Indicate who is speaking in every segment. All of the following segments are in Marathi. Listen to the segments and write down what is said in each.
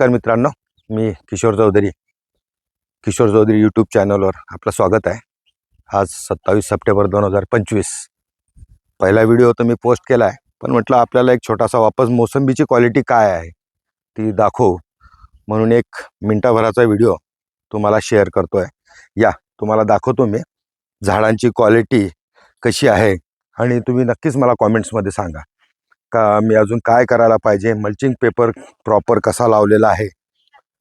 Speaker 1: नमस्कार मित्रांनो मी किशोर चौधरी. किशोर चौधरी यूट्यूब चॅनलवर आपलं स्वागत आहे. आज सत्तावीस सप्टेंबर दोन हजार पंचवीस. पहिला व्हिडिओ तर मी पोस्ट केला आहे पण म्हटलं आपल्याला एक छोटासा वापस मोसंबीची क्वालिटी काय आहे ती दाखवू. म्हणून एक मिनटाभराचा व्हिडिओ तुम्हाला शेअर करतो आहे या तुम्हाला दाखवतो मी झाडांची क्वालिटी कशी आहे आणि तुम्ही नक्कीच मला कॉमेंट्समध्ये सांगा. का मी अजून काय करायला पाहिजे? मल्चिंग पेपर प्रॉपर कसा लावलेला आहे?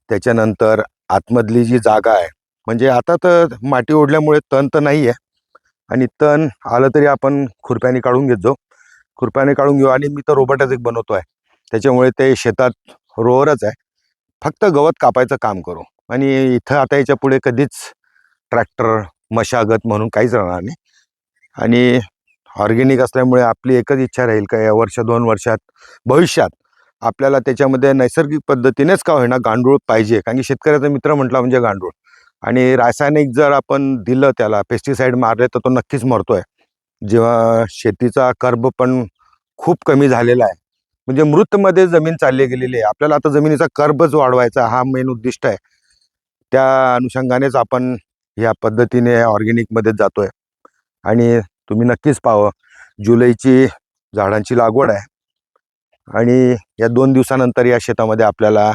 Speaker 1: त्याच्यानंतर आतमधली जी जागा आहे म्हणजे आता तर माती ओढल्यामुळे तण तर नाही आहे आणि तण आलं तरी आपण खुरप्याने काढून घेत जाऊ. खुरप्याने काढून घेऊ. आणि मी तर रोबोटच एक बनवतो आहे त्याच्यामुळे ते शेतात रोवरच आहे. फक्त गवत कापायचं काम करू. आणि इथं आता याच्यापुढे कधीच ट्रॅक्टर मशागत म्हणून काहीच राहणार नाही. आणि ऑर्गेनिक असल्यामुळे आपली एकच इच्छा राहील का या वर्ष दोन वर्षात भविष्यात आपल्याला त्याच्यामध्ये नैसर्गिक पद्धतीनेच का होईना गांडूळ पाहिजे? कारण की शेतकऱ्याचा मित्र म्हटला म्हणजे गांडूळ. आणि रासायनिक जर आपण दिलं त्याला पेस्टिसाईड मारले तर तो नक्कीच मरतोय. जेव्हा शेतीचा कर्ब पण खूप कमी झालेला आहे. म्हणजे मृतमध्ये जमीन चालली गेलेली आहे. आपल्याला आता जमिनीचा कर्बच वाढवायचा हा मेन उद्दिष्ट आहे. त्या अनुषंगानेच आपण ह्या पद्धतीने ऑर्गेनिकमध्ये जातोय. आणि तुम्ही नक्कीच पाहावं. जुलैची झाडांची लागवड आहे. आणि या दोन दिवसानंतर या शेतामध्ये आपल्याला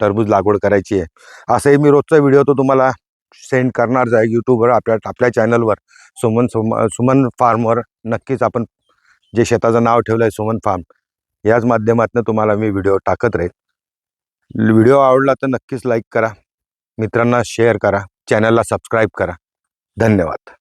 Speaker 1: टरबूज लागवड करायची आहे. असंही मी रोजचा व्हिडिओ तो तुम्हाला सेंड करणारच आहे यूट्यूबवर आपल्या आपल्या चॅनलवर. सुमन सुम सुमन फार्मवर नक्कीच आपण जे शेताचं नाव ठेवलं आहे सुमन फार्म याच माध्यमातून तुम्हाला मी व्हिडिओ टाकत राहील. व्हिडिओ आवडला तर नक्कीच लाईक करा. मित्रांना शेअर करा. चॅनलला सबस्क्राईब करा. धन्यवाद.